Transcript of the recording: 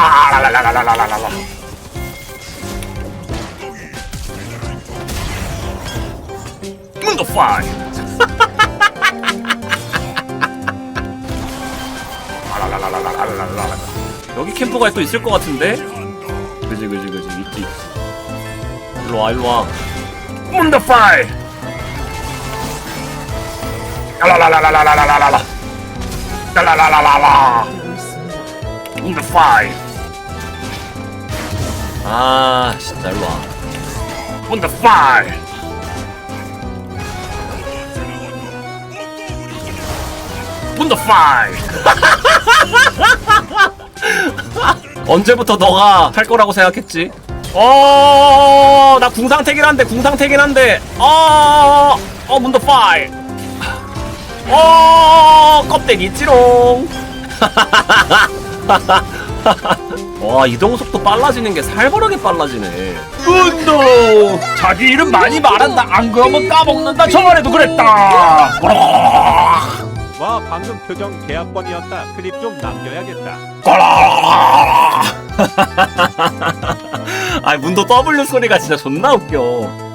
아, 라라라라라라라라. 문도 파이. 아라라라라라라라라. 여기 캠프가 또 있을 것 같은데? 그지 그지 그지 있지. 일로 와 일로 와. 문도 파이. 라라라라라라라라라. 라라라라라라. 문도 파이. 아 진짜 일로 와. 파이. 문도 파이. 언제부터 너가 할 거라고 생각했지? 어, 나 궁상태긴 한데, 궁상태긴 한데, 어, 어, 문도 파이. 어, 껍데기 찌롱. 와, 이동 속도 빨라지는 게 살벌하게 빨라지네. 문도! 자기 이름 많이 말한다. 안 그러면 까먹는다. 저번에도 그랬다. 와 방금 표정 계약번이었다 클립 좀 남겨야겠다 아 문도 W 소리가 진짜 존나 웃겨.